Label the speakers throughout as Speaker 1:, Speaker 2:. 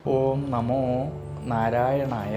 Speaker 1: ഓം നമോ നാരായണായ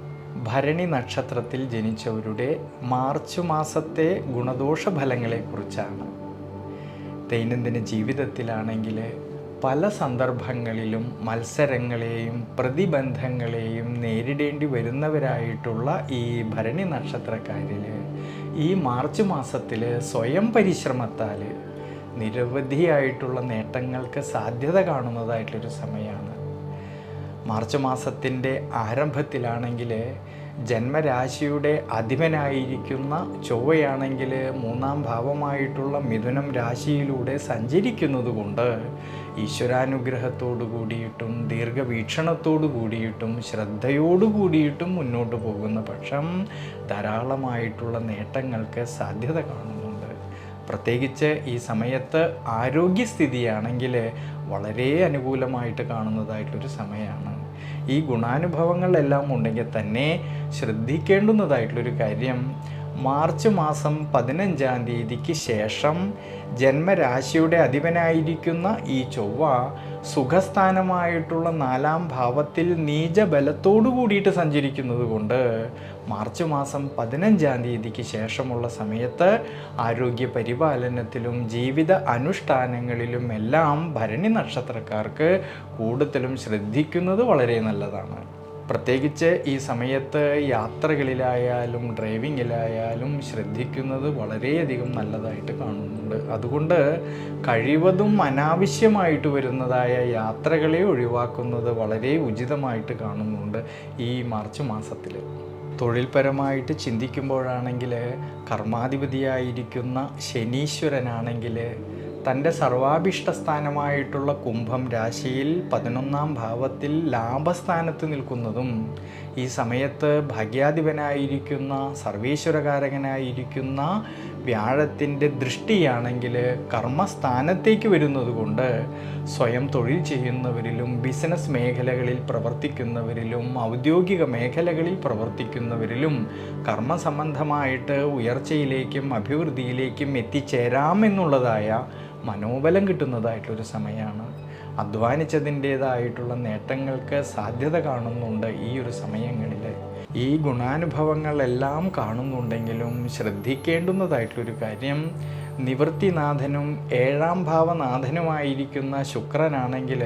Speaker 1: ഭരണി നക്ഷത്രത്തിൽ ജനിച്ചവരുടെ മാർച്ച് മാസത്തെ ഗുണദോഷ ഫലങ്ങളെക്കുറിച്ചാണ് ദൈനംദിന ജീവിതത്തിലാണെങ്കിൽ പല സന്ദർഭങ്ങളിലും മത്സരങ്ങളെയും പ്രതിബന്ധങ്ങളെയും നേരിടേണ്ടി വരുന്നവരായിട്ടുള്ള ഈ ഭരണി നക്ഷത്രക്കാരിൽ ഈ മാർച്ച് മാസത്തിൽ സ്വയം പരിശ്രമത്താൽ നിരവധിയായിട്ടുള്ള നേട്ടങ്ങൾക്ക് സാധ്യത കാണുന്നതായിട്ടൊരു സമയമാണ്. മാർച്ച് മാസത്തിന്റെ ആരംഭത്തിലാണെങ്കിൽ ജന്മരാശിയുടെ അധിപനായിരിക്കുന്ന ചൊവ്വയാണെങ്കിൽ മൂന്നാം ഭാവമായിട്ടുള്ള മിഥുനം രാശിയിലൂടെ സഞ്ചരിക്കുന്നത് കൊണ്ട് ഈശ്വരാനുഗ്രഹത്തോടു കൂടിയിട്ടും ദീർഘവീക്ഷണത്തോടു കൂടിയിട്ടും ശ്രദ്ധയോടു കൂടിയിട്ടും മുന്നോട്ട് പോകുന്ന പക്ഷം ധാരാളമായിട്ടുള്ള നേട്ടങ്ങൾക്ക് സാധ്യത കാണുന്നുണ്ട്. പ്രത്യേകിച്ച് ഈ സമയത്ത് ആരോഗ്യസ്ഥിതിയാണെങ്കിൽ വളരെ അനുകൂലമായിട്ട് കാണുന്നതായിട്ടൊരു സമയമാണ്. ഈ ഗുണാനുഭവങ്ങളെല്ലാം ഉണ്ടെങ്കിൽ തന്നെ ശ്രദ്ധിക്കേണ്ടുന്നതായിട്ടുള്ളൊരു കാര്യം. മാർച്ച് മാസം പതിനഞ്ചാം തീയതിക്ക് ശേഷം ജന്മരാശിയുടെ അധിപനായിരിക്കുന്ന ഈ ചൊവ്വ സുഖസ്ഥാനമായിട്ടുള്ള നാലാം ഭാവത്തിൽ നീചബലത്തോടു കൂടിയിട്ട് സഞ്ചരിക്കുന്നത് കൊണ്ട് മാർച്ച് മാസം പതിനഞ്ചാം തീയതിക്ക് ശേഷമുള്ള സമയത്ത് ആരോഗ്യ പരിപാലനത്തിലും ജീവിത അനുഷ്ഠാനങ്ങളിലും എല്ലാം ഭരണി നക്ഷത്രക്കാർക്ക് കൂടുതലും ശ്രദ്ധിക്കുന്നത് വളരെ നല്ലതാണ്. പ്രത്യേകിച്ച് ഈ സമയത്ത് യാത്രകളിലായാലും ഡ്രൈവിങ്ങിലായാലും ശ്രദ്ധിക്കുന്നത് വളരെയധികം നല്ലതായിട്ട് കാണുന്നുണ്ട്. അതുകൊണ്ട് കഴിവതും അനാവശ്യമായിട്ട് വരുന്നതായ യാത്രകളെ ഒഴിവാക്കുന്നത് വളരെ ഉചിതമായിട്ട് കാണുന്നുണ്ട് ഈ മാർച്ച് മാസത്തിൽ തൊഴിൽപരമായിട്ട് ചിന്തിക്കുമ്പോഴാണെങ്കിൽ കർമാധിപതിയായിരിക്കുന്ന ശനീശ്വരനാണെങ്കിൽ തന്റെ സർവാഭിഷ്ട സ്ഥാനമായിട്ടുള്ള കുംഭം രാശിയിൽ പതിനൊന്നാം ഭാവത്തിൽ ലാഭസ്ഥാനത്ത് നിൽക്കുന്നതും ഈ സമയത്ത് ഭാഗ്യാധിപനായിരിക്കുന്ന സർവീശ്വരകാരകനായിരിക്കുന്ന വ്യാഴത്തിന്റെ ദൃഷ്ടിയാണെങ്കിൽ കർമ്മസ്ഥാനത്തേക്ക് വരുന്നത് കൊണ്ട് സ്വയം തൊഴിൽ ചെയ്യുന്നവരിലും ബിസിനസ് മേഖലകളിൽ പ്രവർത്തിക്കുന്നവരിലും ഔദ്യോഗിക മേഖലകളിൽ പ്രവർത്തിക്കുന്നവരിലും കർമ്മസംബന്ധമായിട്ട് ഉയർച്ചയിലേക്കും അഭിവൃദ്ധിയിലേക്കും എത്തിച്ചേരാമെന്നുള്ളതായ മനോബലം കിട്ടുന്നതായിട്ടൊരു സമയമാണ്. അധ്വാനിച്ചതിന്റേതായിട്ടുള്ള നേട്ടങ്ങൾക്ക് സാധ്യത കാണുന്നുണ്ട് ഈ ഒരു സമയങ്ങളിൽ. ഈ ഗുണാനുഭവങ്ങളെല്ലാം കാണുന്നുണ്ടെങ്കിലും ശ്രദ്ധിക്കേണ്ടുന്നതായിട്ടുള്ളൊരു കാര്യം നിവൃത്തിനാഥനും ഏഴാം ഭാവനാഥനുമായിരിക്കുന്ന ശുക്രനാണെങ്കിൽ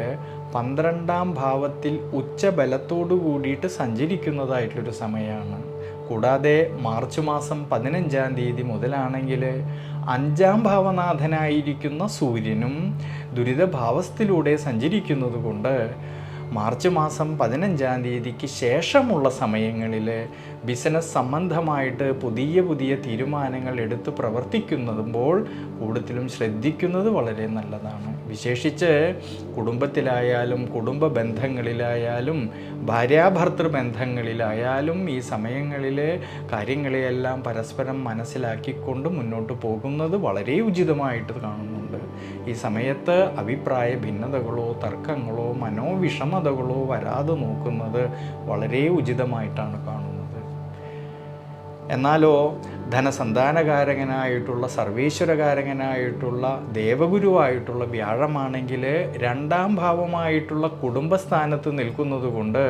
Speaker 1: പന്ത്രണ്ടാം ഭാവത്തിൽ ഉച്ചബലത്തോടു കൂടിയിട്ട് സഞ്ചരിക്കുന്നതായിട്ടുള്ളൊരു സമയമാണ്. കൂടാതെ മാർച്ച് മാസം പതിനഞ്ചാം തീയതി മുതലാണെങ്കിൽ അഞ്ചാം ഭാവനാഥനായിരിക്കുന്ന സൂര്യനും ദുരിതഭാവസ്ഥയിലൂടെ സഞ്ചരിക്കുന്നത് കൊണ്ട് മാർച്ച് മാസം പതിനഞ്ചാം തീയതിക്ക് ശേഷമുള്ള സമയങ്ങളിൽ ബിസിനസ് സംബന്ധമായിട്ട് പുതിയ പുതിയ തീരുമാനങ്ങൾ എടുത്ത് പ്രവർത്തിക്കുന്നതുമ്പോൾ കൂടുതലും ശ്രദ്ധിക്കുന്നത് വളരെ നല്ലതാണ്. വിശേഷിച്ച് കുടുംബത്തിലായാലും കുടുംബ ബന്ധങ്ങളിലായാലും ഭാര്യാഭർത്തൃ ബന്ധങ്ങളിലായാലും ഈ സമയങ്ങളിൽ കാര്യങ്ങളെയെല്ലാം പരസ്പരം മനസ്സിലാക്കിക്കൊണ്ട് മുന്നോട്ട് പോകുന്നത് വളരെ ഉചിതമായിട്ട് കാണുന്നുണ്ട്. ഈ സമയത്ത് അഭിപ്രായ ഭിന്നതകളോ തർക്കങ്ങളോ മനോവിഷമതകളോ വരാതെ നോക്കുന്നത് വളരെ ഉചിതമായിട്ടാണ് കാണുന്നത്. എന്നാലോ ധനസന്താനകാരകനായിട്ടുള്ള സർവീശ്വരകാരകനായിട്ടുള്ള ദേവഗുരുവായിട്ടുള്ള വ്യാഴമാണെങ്കിൽ രണ്ടാം ഭാവമായിട്ടുള്ള കുടുംബസ്ഥാനത്ത് നിൽക്കുന്നത് കൊണ്ട്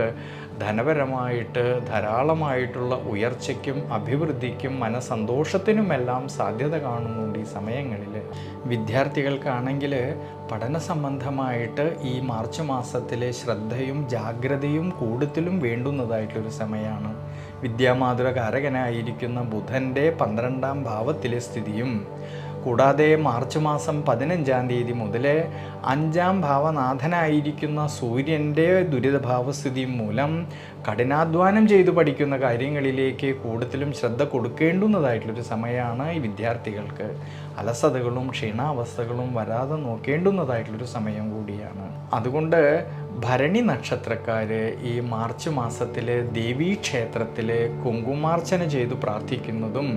Speaker 1: ധനപരമായിട്ട് ധാരാളമായിട്ടുള്ള ഉയർച്ചയ്ക്കും അഭിവൃദ്ധിക്കും മനസന്തോഷത്തിനുമെല്ലാം സാധ്യത കാണുന്നുണ്ട് ഈ സമയങ്ങളിൽ. വിദ്യാർത്ഥികൾക്കാണെങ്കിൽ പഠന സംബന്ധമായിട്ട് ഈ മാർച്ച് മാസത്തിലെ ശ്രദ്ധയും ജാഗ്രതയും കൂടുതലും വേണ്ടുന്നതായിട്ടൊരു സമയമാണ്. വിദ്യാമാതുരകാരകനായിരിക്കുന്ന ബുധന്റെ പന്ത്രണ്ടാം ഭാവത്തിലെ സ്ഥിതിയും കൂടാതെ മാർച്ച് മാസം പതിനഞ്ചാം തീയതി മുതൽ അഞ്ചാം ഭാവനാഥനായിരിക്കുന്ന സൂര്യന്റെ ദുരിതഭാവസ്ഥിതി മൂലം കഠിനാധ്വാനം ചെയ്തു പഠിക്കുന്ന കാര്യങ്ങളിലേക്ക് കൂടുതലും ശ്രദ്ധ കൊടുക്കേണ്ടുന്നതായിട്ടുള്ളൊരു സമയമാണ് ഈ വിദ്യാർത്ഥികൾക്ക്. അലസതകളും ക്ഷീണാവസ്ഥകളും വരാതെ നോക്കേണ്ടുന്നതായിട്ടുള്ളൊരു സമയം കൂടിയാണ്. അതുകൊണ്ട് ഭരണി നക്ഷത്രക്കാർ ഈ മാർച്ച് മാസത്തിൽ ദേവീക്ഷേത്രത്തിൽ കുങ്കുമാർച്ചന ചെയ്തു പ്രാർത്ഥിക്കുന്നതും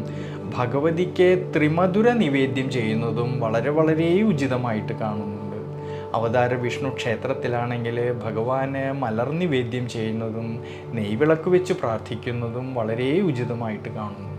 Speaker 1: ഭഗവതിക്ക് ത്രിമധുര നിവേദ്യം ചെയ്യുന്നതും വളരെ വളരെ ഉചിതമായിട്ട് കാണുന്നുണ്ട്. അവതാര വിഷ്ണു ക്ഷേത്രത്തിലാണെങ്കിൽ ഭഗവാന് മലർ നിവേദ്യം ചെയ്യുന്നതും നെയ്വിളക്ക് വെച്ച് പ്രാർത്ഥിക്കുന്നതും വളരെ ഉചിതമായിട്ട് കാണുന്നു